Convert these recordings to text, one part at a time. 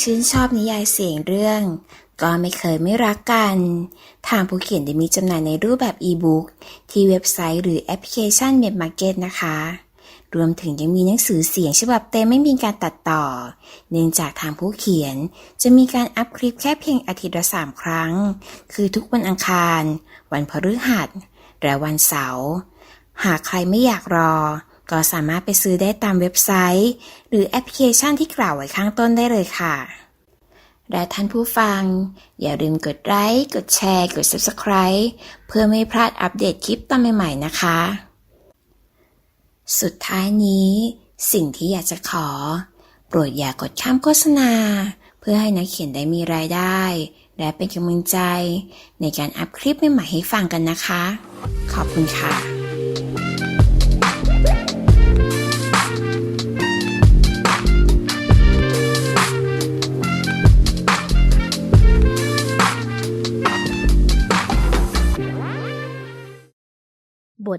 ชื่นชอบนิยายเสียงเรื่อง ก็ไม่เคยไม่รักกัน ทางผู้เขียนได้มีจำหน่ายในรูปแบบอีบุ๊กที่เว็บไซต์หรือแอปพลิเคชันเม d มาร์เก็ตนะคะ รวมถึงยังมีหนังสือเสียงฉบับเต็มไม่มีการตัดต่อ เนื่องจากทางผู้เขียนจะมีการอัพคลิปแค่เพียงอาทิตย์ละสามครั้ง คือทุกวันอังคาร วันพฤหัสและวันเสาร์หากใครไม่อยากรอ ก็สามารถไปซื้อได้ตามเว็บไซต์ หรือแอปพลิเคชันที่กล่าวไว้ข้างต้นได้เลยค่ะ และท่านผู้ฟัง อย่าลืมกดไลค์ กดแชร์ กด Subscribe เพื่อไม่พลาดอัปเดตคลิปตอนใหม่ๆนะคะ สุดท้ายนี้ สิ่งที่อยากจะขอ โปรดอย่ากดข้ามโฆษณา เพื่อให้นักเขียนได้มีรายได้ และเป็นกำลังใจ ในการอัพคลิปใหม่ๆให้ฟังกันนะคะ ขอบคุณค่ะ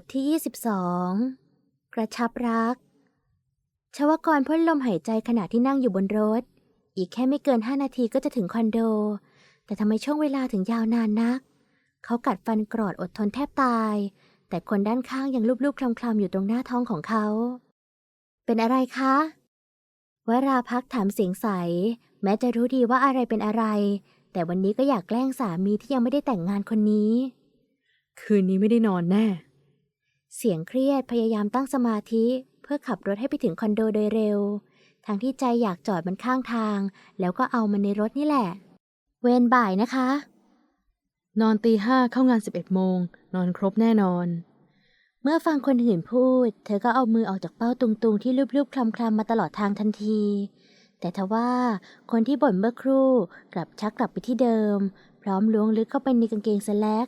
ทที่ 22 กระชับรัก ชวกรพ่นลมหายใจขณะที่นั่งอยู่บนรถ อีกแค่ไม่เกินห้านาทีก็จะถึงคอนโด แต่ทำไมช่วงเวลาถึงยาวนานนัก เขากัดฟันกรอดอดทนแทบตาย แต่คนด้านข้างยังลูบๆคลำๆอยู่ตรงหน้าท้องของเขา เป็นอะไรคะ วราพักถามเสียงใส แม้จะรู้ดีว่าอะไรเป็นอะไร แต่วันนี้ก็อยากแกล้งสามีที่ยังไม่ได้แต่งงานคนนี้คืนนี้ไม่ได้นอนแน่ เสียงเครียดพยายามตั้งสมาธิ เพื่อขับรถให้ไปถึงคอนโดโดยเร็วทางที่ใจอยากจอดมันข้างทาง แล้วก็เอามันในรถนี่แหละ เวรบ่ายนะคะ นอนตีห้าเข้างานสิบเอ็ดโมง นอนครบแน่นอน เมื่อฟังคนอื่นพูด เธอก็เอามือออกจากเป้าตุงๆ ที่ลูบๆคลำๆมาตลอดทางทันที แต่ทว่าคนที่บ่นเมื่อครู่กลับชักกลับไปที่เดิม พร้อมล้วงลึกเข้าไปในกางเกงสแลก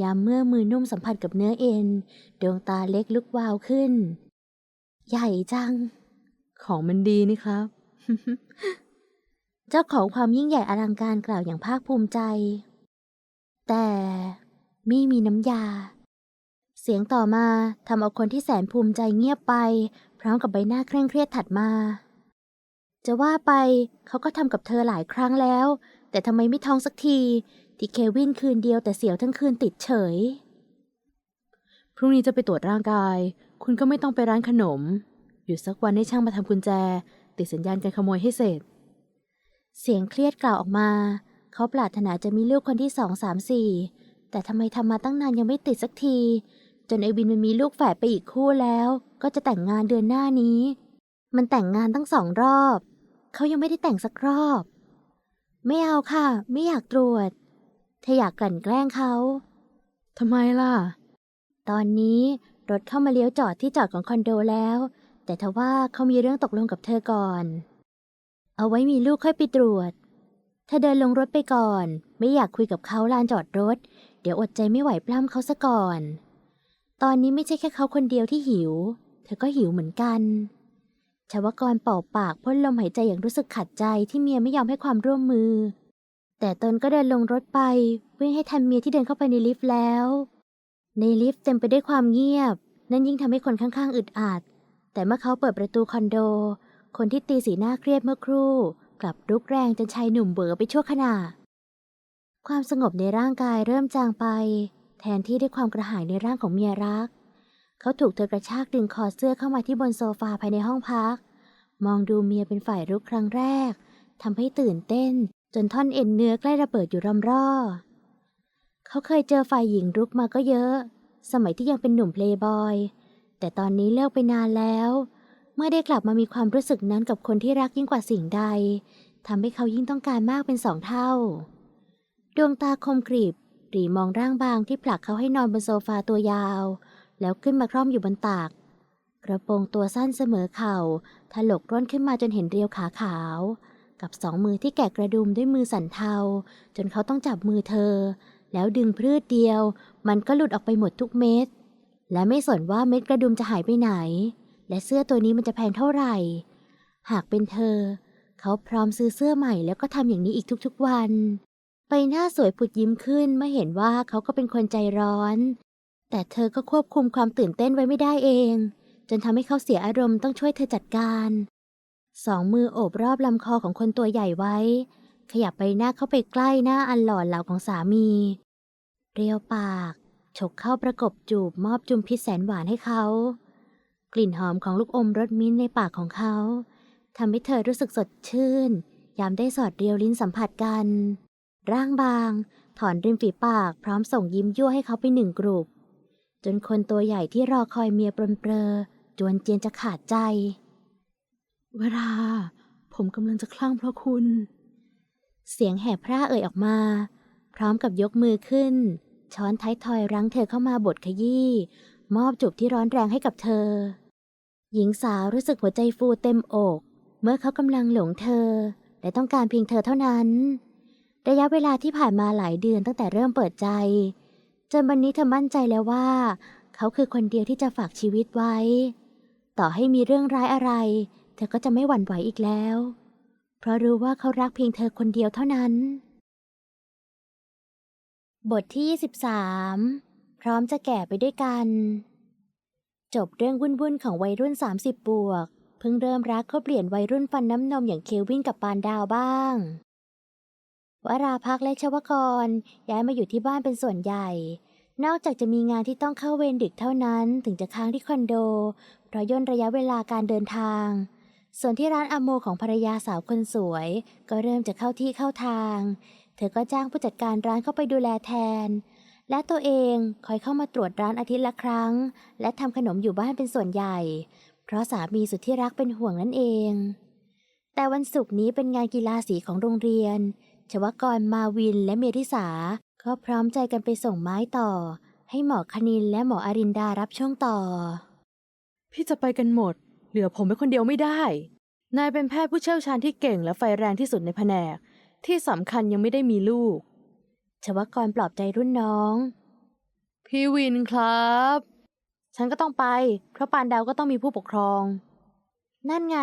ยามเมื่อมือนุ่มสัมผัสกับเนื้อเอ็น ดวงตาเล็กลุกวาวขึ้น ใหญ่จัง ของมันดีนี่ครับ เจ้าของความยิ่งใหญ่อลังการกล่าวอย่างภาคภูมิใจ แต่ไม่มีน้ำยา เสียงต่อมาทำเอาคนที่แสนภูมิใจเงียบไป พร้อมกับใบหน้าเคร่งเครียดถัดมา จะว่าไปเขาก็ทำกับเธอหลายครั้งแล้ว แต่ทำไมไม่ท้องสักที ที่เควินคืนเดียวแต่เสียวทั้งคืนติดเฉย พรุ่งนี้จะไปตรวจร่างกาย คุณก็ไม่ต้องไปร้านขนม หยุดสักวันให้ช่างมาทำกุญแจ ติดสัญญาณการขโมยให้เสร็จ เสียงเครียดกล่าวออกมา เขาปรารถนาจะมีลูกคนที่สองสามสี่แต่ทำไมทำมาตั้งนานยังไม่ติดสักที จนไอวินมันมีลูกแฝดไปอีกคู่แล้ว ก็จะแต่งงานเดือนหน้านี้ มันแต่งงานตั้งสองรอบ เขายังไม่ได้แต่งสักรอบ ไม่เอาค่ะ ไม่อยากตรวจ เธออยากกลั่นแกล้งเขาทำไมล่ะ ตอนนี้รถเข้ามาเลี้ยวจอดที่จอดของคอนโดแล้ว แต่ทว่าเขามีเรื่องตกลงกับเธอก่อน เอาไว้มีลูกค่อยไปตรวจ เธอเดินลงรถไปก่อน ไม่อยากคุยกับเขาลานจอดรถ เดี๋ยวอดใจไม่ไหวปล้ำเขาซะก่อน ตอนนี้ไม่ใช่แค่เขาคนเดียวที่หิว เธอก็หิวเหมือนกันชาวกรเป่าปากพ่นลมหายใจอย่างรู้สึกขัดใจที่เมียไม่ยอมให้ความร่วมมือ แต่ตนก็เดินลงรถไป วิ่งให้ทันเมียที่เดินเข้าไปในลิฟต์แล้ว ในลิฟต์เต็มไปด้วยความเงียบ นั่นยิ่งทำให้คนข้างๆ อึดอัด แต่เมื่อเขาเปิดประตูคอนโด คนที่ตีสีหน้าเครียดเมื่อครู่ กลับรุกแรงจนชายหนุ่มเบอไปชั่วขณะ ความสงบในร่างกายเริ่มจางไป แทนที่ด้วยความกระหายในร่างของเมียรัก เขาถูกเธอกระชากดึงคอเสื้อเข้ามาที่บนโซฟาภายในห้องพัก มองดูเมียเป็นฝ่ายรุกครั้งแรกทำให้ตื่นเต้น จนท่อนเอ็นเนื้อใกล้ระเบิดอยู่รำร่อ เขาเคยเจอฝ่ายหญิงรุกมาก็เยอะ สมัยที่ยังเป็นหนุ่มเพลย์บอย แต่ตอนนี้เลิกไปนานแล้ว เมื่อได้กลับมามีความรู้สึกนั้นกับคนที่รักยิ่งกว่าสิ่งใดทำให้เขายิ่งต้องการมากเป็นสองเท่า ดวงตาคมกริบหรีมองร่างบางที่ผลักเขาให้นอนบนโซฟาตัวยาว แล้วขึ้นมาคร่อมอยู่บนตักกระโปรงตัวสั้นเสมอเข่าถลกร่นขึ้นมาจนเห็นเรียวขาขาว กับสองมือที่แกะกระดุมด้วยมือสันเทา จนเขาต้องจับมือเธอ แล้วดึงพรืดเดียว มันก็หลุดออกไปหมดทุกเม็ด และไม่สนว่าเม็ดกระดุมจะหายไปไหน และเสื้อตัวนี้มันจะแพงเท่าไหร่ หากเป็นเธอ เขาพร้อมซื้อเสื้อใหม่แล้วก็ทำอย่างนี้อีกทุกๆวันใบหน้าสวยผุดยิ้มขึ้นเมื่อเห็นว่าเขาก็เป็นคนใจร้อน แต่เธอก็ควบคุมความตื่นเต้นไว้ไม่ได้เอง จนทำให้เขาเสียอารมณ์ต้องช่วยเธอจัดการ สองมือโอบรอบลำคอของคนตัวใหญ่ไว้ ขยับใบหน้าเข้าไปใกล้หน้าอันหล่อเหลาของสามี เรียวปาก ฉกเข้าประกบจูบมอบจุมพิษแสนหวานให้เขา กลิ่นหอมของลูกอมรสมิ้นท์ในปากของเขาทำให้เธอรู้สึกสดชื่น ยามได้สอดเรียวลิ้นสัมผัสกัน ร่างบาง ถอนริมฝีปากพร้อมส่งยิ้มยั่วให้เขาไปหนึ่งกรุบจนคนตัวใหญ่ที่รอคอยเมียปรนเปรอจวนเจียนจะขาดใจ เวลา ผมกำลังจะคลั่งเพราะคุณ เสียงแหบพร่าเอ่ยออกมา พร้อมกับยกมือขึ้น ช้อนท้ายทอยรั้งเธอเข้ามาบดขยี้ มอบจูบที่ร้อนแรงให้กับเธอ หญิงสาวรู้สึกหัวใจฟูเต็มอก เมื่อเขากำลังหลงเธอ และต้องการเพียงเธอเท่านั้น ระยะเวลาที่ผ่านมาหลายเดือนตั้งแต่เริ่มเปิดใจจนวันนี้เธอมั่นใจแล้วว่า เขาคือคนเดียวที่จะฝากชีวิตไว้ ต่อให้มีเรื่องร้ายอะไร ธอก็จะไม่หวั่นไหวอีกแล้ว เพราะรู้ว่าเขารักเพียงเธอคนเดียวเท่านั้น บทที่ 23 พร้อมจะแก่ไปด้วยกัน จบเรื่องวุ่นๆของวัยรุ่น 30 บวก เพิ่งเริ่มรักก็เปลี่ยนวัยรุ่นฟันน้ำนมอย่างเควินกับปานดาวบ้างวราพักและชวกรย้ายมาอยู่ที่บ้านเป็นส่วนใหญ่ นอกจากจะมีงานที่ต้องเข้าเวรดึกเท่านั้น ถึงจะค้างที่คอนโด เพราะย่นระยะเวลาการเดินทาง ส่วนที่ร้านอโมของภรรยาสาวคนสวย ก็เริ่มจะเข้าที่เข้าทาง เธอก็จ้างผู้จัดการร้านเข้าไปดูแลแทน และตัวเองคอยเข้ามาตรวจร้านอาทิตย์ละครั้ง และทำขนมอยู่บ้านเป็นส่วนใหญ่ เพราะสามีสุดที่รักเป็นห่วงนั่นเอง แต่วันศุกร์นี้เป็นงานกีฬาสีของโรงเรียน ชวกรมาวินและเมริสาก็พร้อมใจกันไปส่งไม้ต่อ ให้หมอคณินและหมออรินดารับช่วงต่อ พี่จะไปกันหมด เหลือผมเป็นคนเดียวไม่ได้ นายเป็นแพทย์ผู้เชี่ยวชาญที่เก่งและไฟแรงที่สุดในแผนก ที่สำคัญยังไม่ได้มีลูก ชวกรปลอบใจรุ่นน้อง พี่วินครับ ฉันก็ต้องไป เพราะปานดาวก็ต้องมีผู้ปกครอง นั่นไง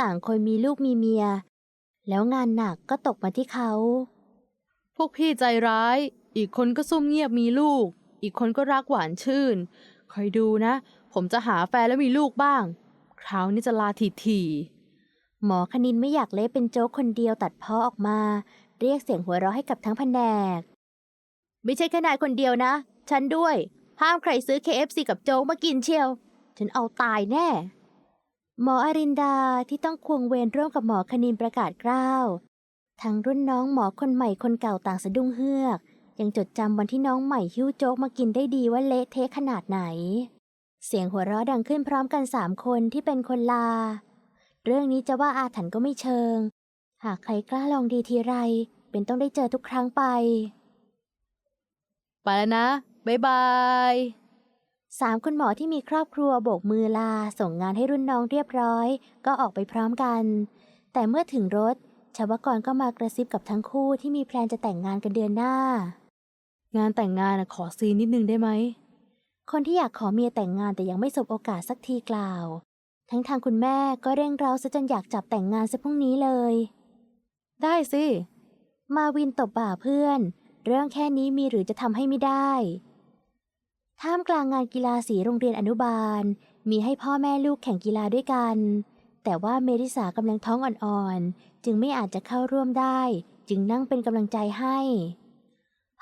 ต่างคนมีลูกมีเมีย แล้วงานหนักก็ตกมาที่เขา พวกพี่ใจร้าย อีกคนก็ซุ่มเงียบมีลูก อีกคนก็รักหวานชื่น คอยดูนะ ผมจะหาแฟนแล้วมีลูกบ้าง คราวนี้จะลาทีทีหมอคณินไม่อยากเละเป็นโจ๊กคนเดียวตัดเพ้อออกมา เรียกเสียงหัวเราะให้กับทั้งแผนก ไม่ใช่แค่นายคนเดียวนะ ฉันด้วย ห้ามใครซื้อ KFC กับโจ๊กมากินเชียว ฉันเอาตายแน่ หมออรินดาที่ต้องควงเวรร่วมกับหมอคณินประกาศกล้าวทั้งรุ่นน้องหมอคนใหม่คนเก่าต่างสะดุ้งเฮือก ยังจดจำวันที่น้องใหม่หิ้วโจ๊กมากินได้ดีว่าเละเทะขนาดไหน เสียงหัวเราะดังขึ้นพร้อมกันสามคนที่เป็นคนลา เรื่องนี้จะว่าอาถรรพ์ก็ไม่เชิง หากใครกล้าลองดีทีไร เป็นต้องได้เจอทุกครั้งไป ไปแล้วนะ บ๊ายบาย สามคุณหมอที่มีครอบครัวโบกมือลาส่งงานให้รุ่นน้องเรียบร้อย ก็ออกไปพร้อมกัน แต่เมื่อถึงรถ ชาวกรก็มากระซิบกับทั้งคู่ที่มีแพลนจะแต่งงานกันเดือนหน้า งานแต่งงานนะขอซีนนิดนึงได้ไหม คนที่อยากขอเมียแต่งงานแต่ยังไม่สบโอกาสสักทีกล่าว ทั้งทางคุณแม่ก็เร่งเร้าซะจนอยากจับแต่งงานซะพรุ่งนี้เลย ได้สิ มาวินตบบ่าเพื่อน เรื่องแค่นี้มีหรือจะทำให้ไม่ได้ ท่ามกลางงานกีฬาสีโรงเรียนอนุบาล มีให้พ่อแม่ลูกแข่งกีฬาด้วยกัน แต่ว่าเมริสากำลังท้องอ่อนๆ จึงไม่อาจจะเข้าร่วมได้ จึงนั่งเป็นกำลังใจให้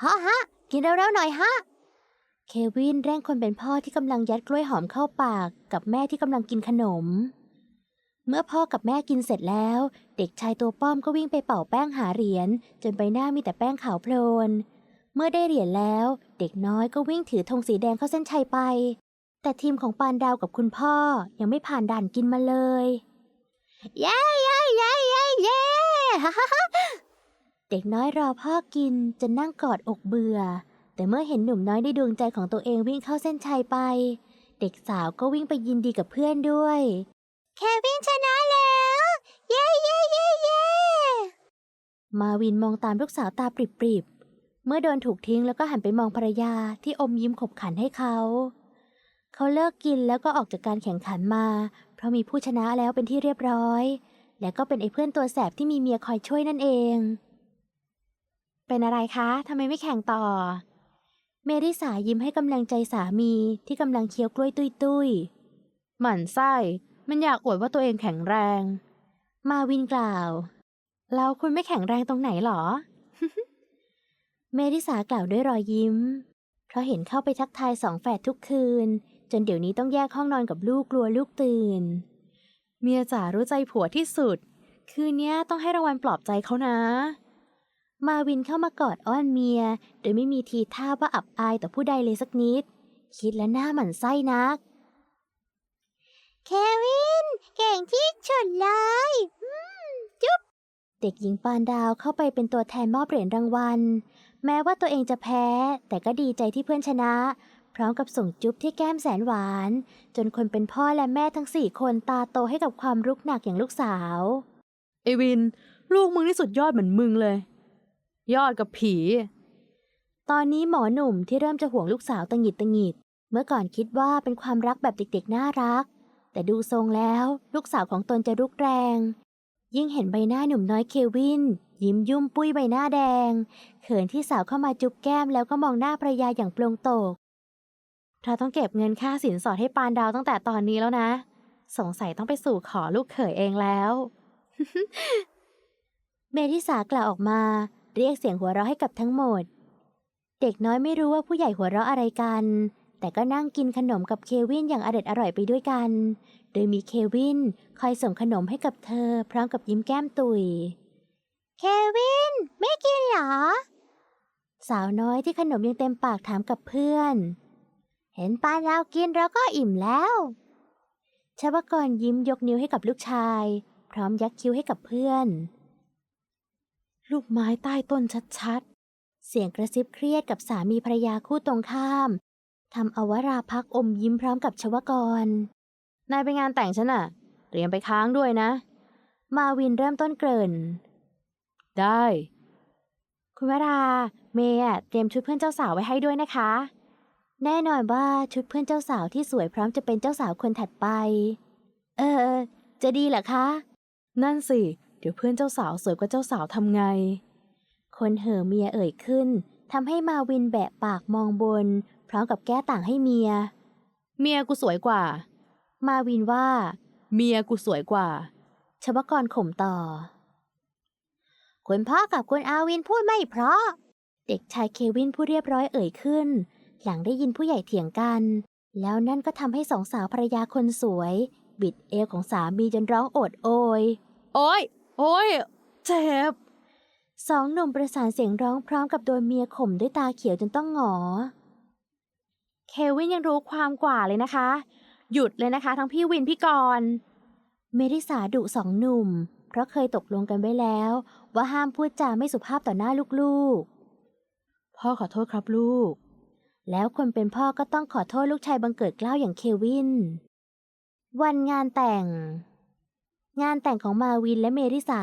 ฮะฮะ กินเร็วๆหน่อยฮะ เควินเร่งคนเป็นพ่อที่กำลังยัดกล้วยหอมเข้าปากกับแม่ที่กำลังกินขนม เมื่อพ่อกับแม่กินเสร็จแล้ว เด็กชายตัวป้อมก็วิ่งไปเป่าแป้งหาเหรียญจนใบหน้ามีแต่แป้งขาวโพลน เมื่อได้เหรียญแล้ว เด็กน้อยก็วิ่งถือธงสีแดงเข้าเส้นชัยไป แต่ทีมของปานดาวกับคุณพ่อยังไม่ผ่านด่านกินมาเลยเย้เย้เย้เย้เย้ฮ่าฮ่าฮ่าเด็กน้อยรอพ่อกินจนนั่งกอดอกเบื่อ แต่เมื่อเห็นหนุ่มน้อยในดวงใจของตัวเองวิ่งเข้าเส้นชัยไป เด็กสาวก็วิ่งไปยินดีกับเพื่อนด้วย เควินชนะแล้ว เย้เย้เย้เย้มาวินมองตามลูกสาวตาปริบๆ เมื่อโดนถูกทิ้งแล้วก็หันไปมองภรรยาที่อมยิ้มขบขันให้เขา เขาเลิกกินแล้วก็ออกจากการแข่งขันมา เพราะมีผู้ชนะแล้วเป็นที่เรียบร้อย และก็เป็นไอ้เพื่อนตัวแสบที่มีเมียคอยช่วยนั่นเอง เป็นอะไรคะทำไมไม่แข่งต่อ เมริสายิ้มให้กำลังใจสามีที่กำลังเคี้ยวกล้วยตุยตุยๆหมั่นไส้มันอยากอวดว่าตัวเองแข็งแรง มาวินกล่าว แล้วคุณไม่แข็งแรงตรงไหนหรอ เมริสากล่าวด้วยรอยยิ้ม เพราะเห็นเข้าไปทักทายสองแฝดทุกคืน จนเดี๋ยวนี้ต้องแยกห้องนอนกับลูกกลัวลูกตื่น เมียจ๋ารู้ใจผัวที่สุด คืนเนี้ยต้องให้รางวัลปลอบใจเขานะ มาวินเข้ามากอดอ้อนเมีย โดยไม่มีทีท่าว่าอับอายต่อผู้ใดเลยสักนิด คิดแล้วหน้าหมันไส้นัก เควิน เก่งที่สุดเลยจุ๊บ เด็กหญิงปานดาวเข้าไปเป็นตัวแทนมอบเหรียญรางวัล แม้ว่าตัวเองจะแพ้ แต่ก็ดีใจที่เพื่อนชนะ พร้อมกับส่งจุ๊บที่แก้มแสนหวาน จนคนเป็นพ่อและแม่ทั้งสี่คนตาโตให้กับความรุกหนักอย่างลูกสาว เอวิน ลูกมึงนี่สุดยอดเหมือนมึงเลย ยอดกับผี ตอนนี้หมอหนุ่มที่เริ่มจะห่วงลูกสาวตังหิดตังหิด เมื่อก่อนคิดว่าเป็นความรักแบบเด็กๆน่ารัก แต่ดูทรงแล้วลูกสาวของตนจะรุกแรง ยิ่งเห็นใบหน้าหนุ่มน้อยเควิน ยิ้มยุ่มปุ้ยใบหน้าแดง เขินที่สาวเข้ามาจุ๊บแก้มแล้วก็มองหน้าภรรยาอย่างโปร่งโตกเธอต้องเก็บเงินค่าสินสอดให้ปานดาวตั้งแต่ตอนนี้แล้วนะ สงสัยต้องไปสู่ขอลูกเขยเองแล้ว เมธิสากล่าวออกมา เรียกเสียงหัวเราะให้กับทั้งหมด เด็กน้อยไม่รู้ว่าผู้ใหญ่หัวเราะอะไรกัน แต่ก็นั่งกินขนมกับเควินอย่างอร็ดอร่อยไปด้วยกัน โดยมีเควินคอยส่งขนมให้กับเธอ พร้อมกับยิ้มแก้มตุยเควิน ไม่กินเหรอ สาวน้อยที่ขนมยังเต็มปากถามกับเพื่อน เห็นปานเรากินเราก็อิ่มแล้วชวกรยิ้มยกนิ้วให้กับลูกชาย พร้อมยักคิ้วให้กับเพื่อน ลูกไม้ใต้ต้นชัดเสียงกระซิบเครียดกับสามีภรรยาคู่ตรงข้ามทำเอาวราพักอมยิ้มพร้อมกับชวกรๆนายไปงานแต่งฉันอะเตรียมไปค้างด้วยนะ มาวินเริ่มต้นเกริ่น ได้ คุณวรา เมย์อะเตรียมชุดเพื่อนเจ้าสาวไว้ให้ด้วยนะคะ แน่นอนว่าชุดเพื่อนเจ้าสาวที่สวยพร้อมจะเป็นเจ้าสาวคนถัดไป เออ จะดีเหรอคะ นั่นสิเดี๋ยวเพื่อนเจ้าสาวสวยกว่าเจ้าสาวทำไง คนเห่อเมียเอ่ยขึ้นทำให้มาวินแบะปากมองบน พร้อมกับแก้ต่างให้เมีย เมียกูสวยกว่า มาวินว่า เมียกูสวยกว่าชวกรข่มต่อ คุณพ่อกับคุณอาวินพูดไม่เพราะ เด็กชายเควินผู้เรียบร้อยเอ่ยขึ้น หลังได้ยินผู้ใหญ่เถียงกัน แล้วนั่นก็ทำให้สองสาวภรรยาคนสวย บิดเอวของสามีจนร้องโอดโอย โอ้ย โอ้ยเจ็บ สองหนุ่มประสานเสียงร้องพร้อมกับโดนเมียข่มด้วยตาเขียวจนต้องหงอ เควินยังรู้ความกว่าเลยนะคะ หยุดเลยนะคะ ทั้งพี่วินพี่กรณ์เมริสาดุสองหนุ่ม เพราะเคยตกลงกันไว้แล้ว ว่าห้ามพูดจาไม่สุภาพต่อหน้าลูกๆ พ่อขอโทษครับลูก แล้วคนเป็นพ่อก็ต้องขอโทษลูกชายบังเกิดเกล้าวอย่างเควิน วันงานแต่ง งานแต่งของมาวินและเมริสา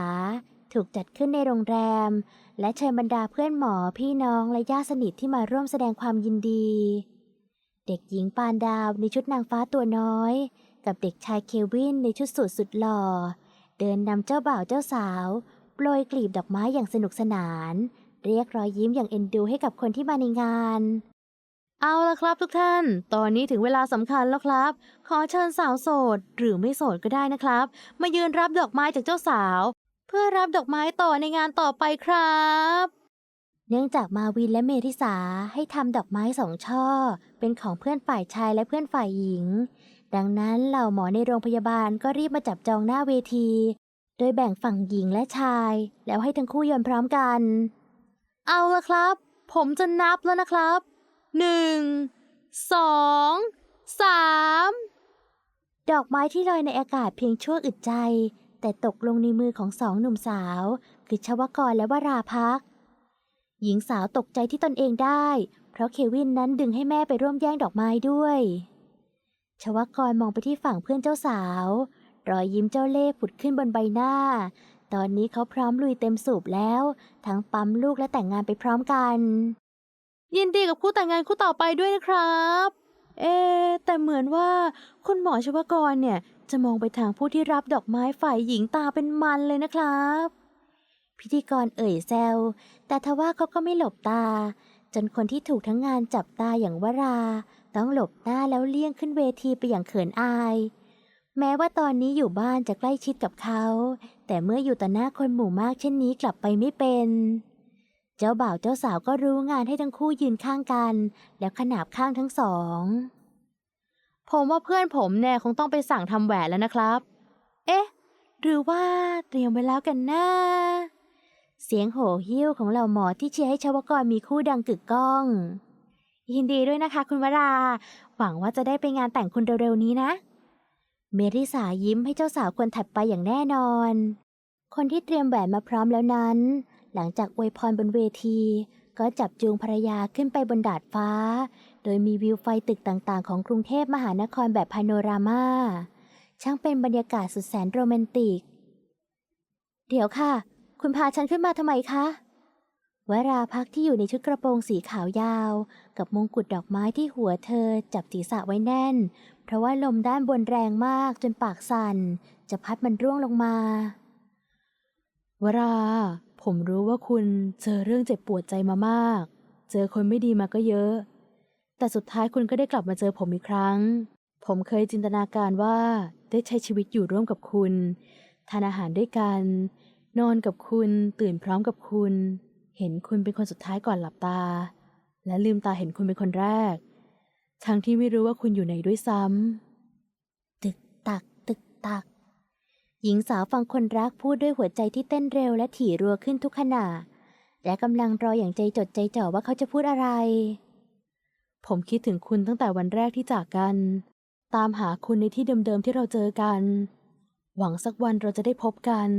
ถูกจัดขึ้นในโรงแรม และเชิญบรรดาเพื่อนหมอพี่น้องและญาติสนิทที่มาร่วมแสดงความยินดี เด็กหญิงปานดาวในชุดนางฟ้าตัวน้อย กับเด็กชายเควินในชุดสูทสุดหล่อ เดินนำเจ้าบ่าวเจ้าสาวโปรยกลีบดอกไม้อย่างสนุกสนาน เรียกรอยยิ้มอย่างเอ็นดูให้กับคนที่มาในงาน เอาละครับทุกท่าน ตอนนี้ถึงเวลาสำคัญแล้วครับ ขอเชิญสาวโสด หรือไม่โสดก็ได้นะครับ มายืนรับดอกไม้จากเจ้าสาว เพื่อรับดอกไม้ต่อในงานต่อไปครับ เนื่องจากมาวินและเมธิสาให้ทำดอกไม้สองช่อ เป็นของเพื่อนฝ่ายชายและเพื่อนฝ่ายหญิง ดังนั้นเหล่าหมอในโรงพยาบาลก็รีบมาจับจองหน้าเวที โดยแบ่งฝั่งหญิงและชาย แล้วให้ทั้งคู่โยนพร้อมกัน เอาละครับ ผมจะนับแล้วนะครับ หนึ่งสองสามดอกไม้ที่ลอยในอากาศเพียงชั่วอึดใจ แต่ตกลงในมือของสองหนุ่มสาว คือชวกรและวราพัก หญิงสาวตกใจที่ตนเองได้ เพราะเควินนั้นดึงให้แม่ไปร่วมแย่งดอกไม้ด้วย ชวกรมองไปที่ฝั่งเพื่อนเจ้าสาว รอยยิ้มเจ้าเล่ห์ผุดขึ้นบนใบหน้า ตอนนี้เขาพร้อมลุยเต็มสูบแล้ว ทั้งปั๊มลูกและแต่งงานไปพร้อมกัน ยินดีกับคู่แต่งงานคู่ต่อไปด้วยนะครับ เอ๊แต่เหมือนว่าคุณหมอชวกรเนี่ยจะมองไปทางผู้ที่รับดอกไม้ฝ่ายหญิงตาเป็นมันเลยนะครับ พิธีกรเอ่ยแซว แต่ทว่าเขาก็ไม่หลบตา จนคนที่ถูกทั้งงานจับตาอย่างวรา ต้องหลบหน้าแล้วเลี่ยงขึ้นเวทีไปอย่างเขินอาย แม้ว่าตอนนี้อยู่บ้านจะใกล้ชิดกับเขา แต่เมื่ออยู่ต่อหน้าคนหมู่มากเช่นนี้กลับไปไม่เป็น เจ้าบ่าวเจ้าสาวก็รู้งานให้ทั้งคู่ยืนข้างกัน แล้วขนาบข้างทั้งสอง ผมว่าเพื่อนผมเนี่ยคงต้องไปสั่งทำแหวนแล้วนะครับ เอ๊ะ หรือว่าเตรียมไว้แล้วกันนะเสียงโห่หิ้วของเหล่าหมอที่เชียร์ให้ชาวกรมีคู่ดังกึกก้อง ยินดีด้วยนะคะคุณวรา หวังว่าจะได้ไปงานแต่งคุณเร็วๆนี้นะ เมริสายิ้มให้เจ้าสาวคนถัดไปอย่างแน่นอน คนที่เตรียมแหวนมาพร้อมแล้วนั้น หลังจากอวยพรบนเวที ก็จับจูงภรรยาขึ้นไปบนดาดฟ้า โดยมีวิวไฟตึกต่างๆ ของกรุงเทพมหานครแบบพาโนรามาช่างเป็นบรรยากาศสุดแสนโรแมนติก เดี๋ยวค่ะ คุณพาฉันขึ้นมาทำไมคะวราพักที่อยู่ในชุดกระโปรงสีขาวยาว กับมงกุฎดอกไม้ที่หัวเธอจับศีรษะไว้แน่น เพราะว่าลมด้านบนแรงมากจนปากสั่น จะพัดมันร่วงลงมา วรา ผมรู้ว่าคุณเจอเรื่องเจ็บปวดใจมามาก เจอคนไม่ดีมาก็เยอะ แต่สุดท้ายคุณก็ได้กลับมาเจอผมอีกครั้ง ผมเคยจินตนาการว่าได้ใช้ชีวิตอยู่ร่วมกับคุณ ทานอาหารด้วยกัน นอนกับคุณ ตื่นพร้อมกับคุณ เห็นคุณเป็นคนสุดท้ายก่อนหลับตา และลืมตาเห็นคุณเป็นคนแรก ทั้งที่ไม่รู้ว่าคุณอยู่ไหนด้วยซ้ำตึกตักตึกตัก หญิงสาวฟังคนรักพูดด้วยหัวใจที่เต้นเร็วและถี่รัวขึ้นทุกขณะ และกำลังรออย่างใจจดใจจ่อว่าเขาจะพูดอะไร ผมคิดถึงคุณตั้งแต่วันแรกที่จากกัน ตามหาคุณในที่เดิมๆที่เราเจอกัน หวังสักวันเราจะได้พบกัน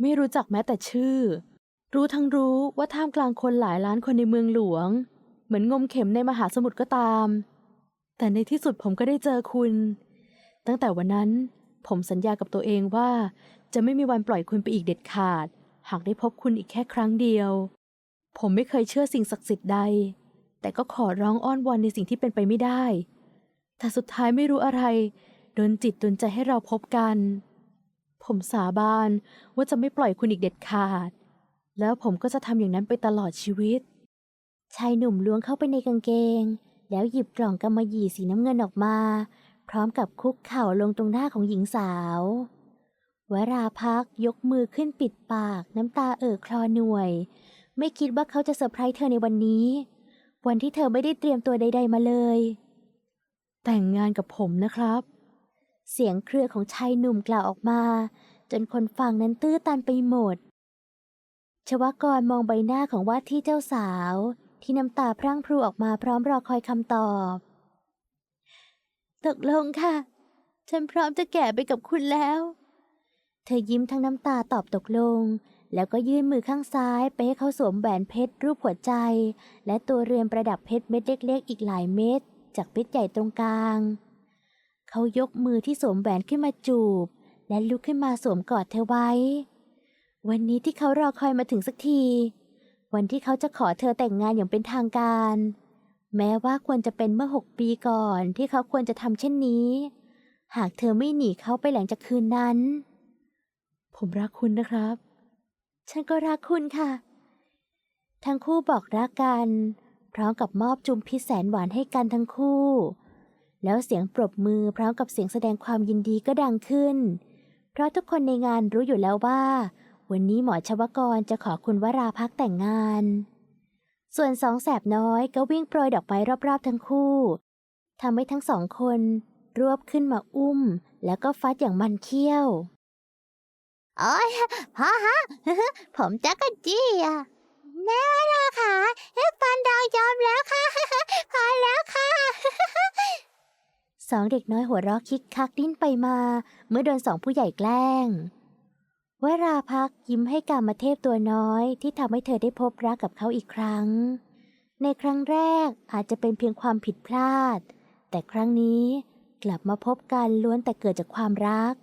ไม่รู้จักแม้แต่ชื่อ รู้ทั้งรู้ว่าท่ามกลางคนหลายล้านคนในเมืองหลวง เหมือนงมเข็มในมหาสมุทรก็ตาม แต่ในที่สุดผมก็ได้เจอคุณ ตั้งแต่วันนั้น ผมสัญญากับตัวเองว่า จะไม่มีวันปล่อยคุณไปอีกเด็ดขาด หากได้พบคุณอีกแค่ครั้งเดียว ผมไม่เคยเชื่อสิ่งศักดิ์สิทธิ์ใด แต่ก็ขอร้องอ้อนวอนในสิ่งที่เป็นไปไม่ได้ แต่สุดท้ายไม่รู้อะไรโดนจิตดนใจให้เราพบกัน ผมสาบานว่าจะไม่ปล่อยคุณอีกเด็ดขาด แล้วผมก็จะทำอย่างนั้นไปตลอดชีวิต ชายหนุ่มล้วงเข้าไปในกางเกง แล้วหยิบกล่องกำมะหยี่สีน้ำเงินออกมา พร้อมกับคุกเข่าลงตรงหน้าของหญิงสาว วราพักยกมือขึ้นปิดปากน้ำตาเอ่อคลอหน่วย ไม่คิดว่าเขาจะเซอร์ไพรส์เธอในวันนี้ วันที่เธอไม่ได้เตรียมตัวใด ๆ มาเลย แต่งงานกับผมนะครับ เสียงเครือของชายหนุ่มกล่าวออกมา จนคนฟังนั้นตื้อตันไปหมด ชวกรมองใบหน้าของว่าที่เจ้าสาว ที่น้ำตาพรั่งพรูออกมาพร้อมรอคอยคำตอบ ตกลงค่ะ ฉันพร้อมจะแก่ไปกับคุณแล้ว เธอยิ้มทั้งน้ำตาตอบตกลง แล้วก็ยื่นมือข้างซ้ายไปให้เขาสวมแหวนเพชรรูปหัวใจ และตัวเรือนประดับเพชรเม็ดเล็กๆ อีกหลายเม็ดจากเพชรใหญ่ตรงกลาง เขายกมือที่สวมแหวนขึ้นมาจูบ และลุกขึ้นมาสวมกอดเธอไว้ วันนี้ที่เขารอคอยมาถึงสักที วันที่เขาจะขอเธอแต่งงานอย่างเป็นทางการ แม้ว่าควรจะเป็นเมื่อหกปีก่อนที่เขาควรจะทำเช่นนี้ หากเธอไม่หนีเขาไปหลังจากคืนนั้น ผมรักคุณนะครับ ฉันก็รักคุณค่ะ ทั้งคู่บอกรักกัน พร้อมกับมอบจุมพิษแสนหวานให้กันทั้งคู่ แล้วเสียงปรบมือพร้อมกับเสียงแสดงความยินดีก็ดังขึ้น เพราะทุกคนในงานรู้อยู่แล้วว่า วันนี้หมอชวกรจะขอคุณวราพักแต่งงาน ส่วนสองแสบน้อยก็วิ่งโปรยดอกไม้รอบๆทั้งคู่ทำให้ทั้งสองคน รวบขึ้นมาอุ้ม แล้วก็ฟัดอย่างมันเขี้ยวโอ้ยพ่อฮะ ผมจักรจี้อะแม่ว่าราค่ะฟันดาวยอมแล้วค่ะ พอแล้วค่ะ สองเด็กน้อยหัวเราะคิกคักดิ้นไปมา เมื่อโดนสองผู้ใหญ่แกล้ง วราพักยิ้มให้กามเทพตัวน้อยที่ทำให้เธอได้พบรักกับเขาอีกครั้ง ในครั้งแรกอาจจะเป็นเพียงความผิดพลาด แต่ครั้งนี้กลับมาพบกันล้วนแต่เกิดจากความรัก